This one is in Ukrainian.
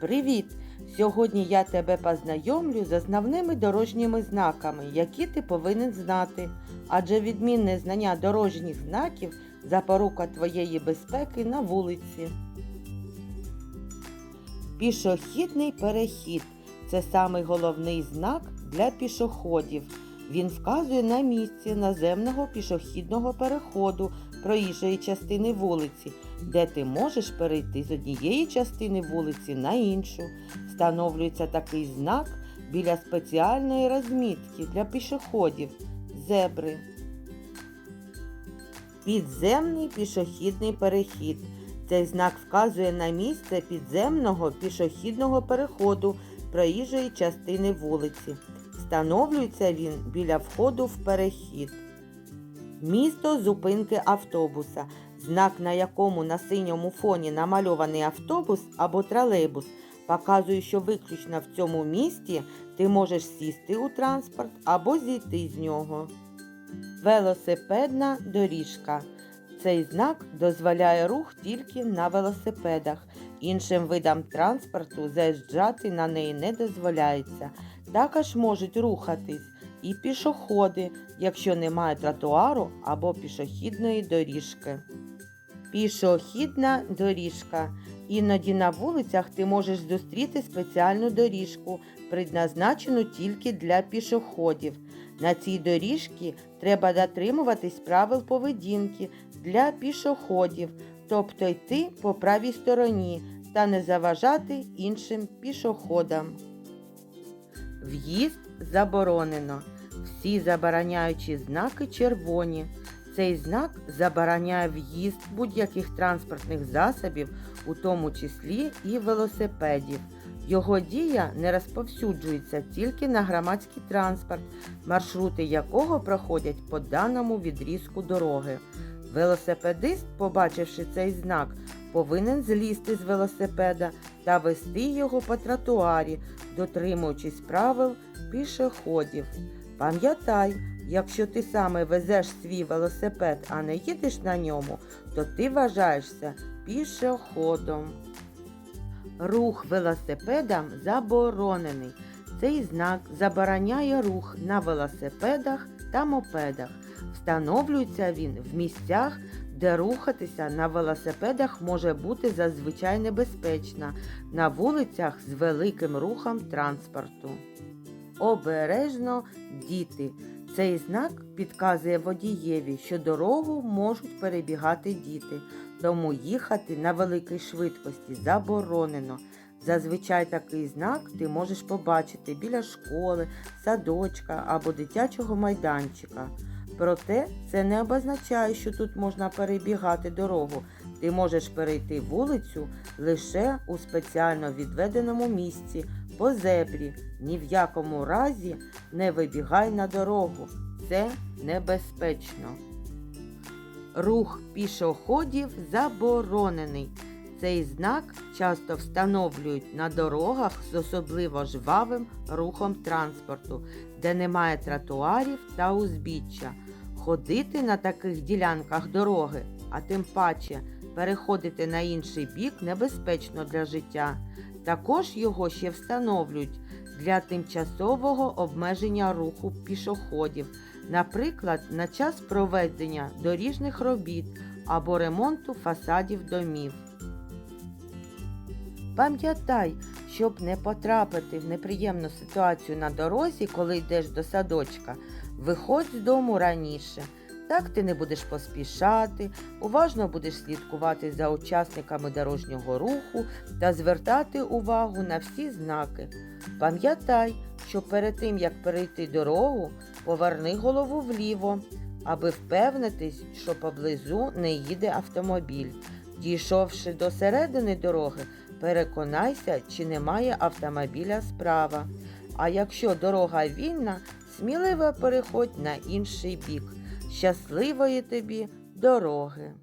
Привіт! Сьогодні я тебе познайомлю з основними дорожніми знаками, які ти повинен знати. Адже відмінне знання дорожніх знаків запорука твоєї безпеки на вулиці. Пішохідний перехід це самий головний знак для пішоходів. Він вказує на місце наземного пішохідного переходу проїжджої частини вулиці, де ти можеш перейти з однієї частини вулиці на іншу. Встановлюється такий знак біля спеціальної розмітки для пішоходів зебри. Підземний пішохідний перехід. Цей знак вказує на місце підземного пішохідного переходу проїжджої частини вулиці. Встановлюється він біля входу в перехід. Місто зупинки автобуса. Знак, на якому на синьому фоні намальований автобус або тролейбус, показує, що виключно в цьому місті ти можеш сісти у транспорт або зійти з нього. Велосипедна доріжка. Цей знак дозволяє рух тільки на велосипедах. Іншим видам транспорту заїжджати на неї не дозволяється. Також можуть рухатись і пішоходи, якщо немає тротуару або пішохідної доріжки. Пішохідна доріжка. Іноді на вулицях ти можеш зустріти спеціальну доріжку, предназначену тільки для пішоходів. На цій доріжці треба дотримуватись правил поведінки для пішоходів, тобто йти по правій стороні та не заважати іншим пішоходам. В'їзд заборонено. Всі забороняючі знаки червоні. Цей знак забороняє в'їзд будь-яких транспортних засобів, у тому числі і велосипедів. Його дія не розповсюджується тільки на громадський транспорт, маршрути якого проходять по даному відрізку дороги. Велосипедист, побачивши цей знак, повинен злізти з велосипеда та вести його по тротуарі, дотримуючись правил пішоходів. Пам'ятай, якщо ти саме везеш свій велосипед, а не їдеш на ньому, то ти вважаєшся пішоходом. Рух велосипедам заборонений. Цей знак забороняє рух на велосипедах та мопедах. Встановлюється він в місцях, де рухатися на велосипедах може бути зазвичай небезпечно на вулицях з великим рухом транспорту. Обережно діти. Цей знак підказує водієві, що дорогу можуть перебігати діти, тому їхати на великій швидкості заборонено. Зазвичай такий знак ти можеш побачити біля школи, садочка або дитячого майданчика. Проте це не обозначає, що тут можна перебігати дорогу. Ти можеш перейти вулицю лише у спеціально відведеному місці по зебрі. Ні в якому разі не вибігай на дорогу. Це небезпечно. Рух пішоходів заборонений. Цей знак часто встановлюють на дорогах з особливо жвавим рухом транспорту, де немає тротуарів та узбіччя. Ходити на таких ділянках дороги, а тим паче переходити на інший бік небезпечно для життя. Також його ще встановлюють для тимчасового обмеження руху пішоходів, наприклад, на час проведення доріжних робіт або ремонту фасадів домів. Пам'ятай, щоб не потрапити в неприємну ситуацію на дорозі, коли йдеш до садочка, виходь з дому раніше. Так ти не будеш поспішати, уважно будеш слідкувати за учасниками дорожнього руху та звертати увагу на всі знаки. Пам'ятай, що перед тим як перейти дорогу, поверни голову вліво, аби впевнитись, що поблизу не їде автомобіль. Дійшовши до середини дороги, переконайся, чи немає автомобіля справа. А якщо дорога вільна, сміливо переходь на інший бік. Щасливої тобі дороги!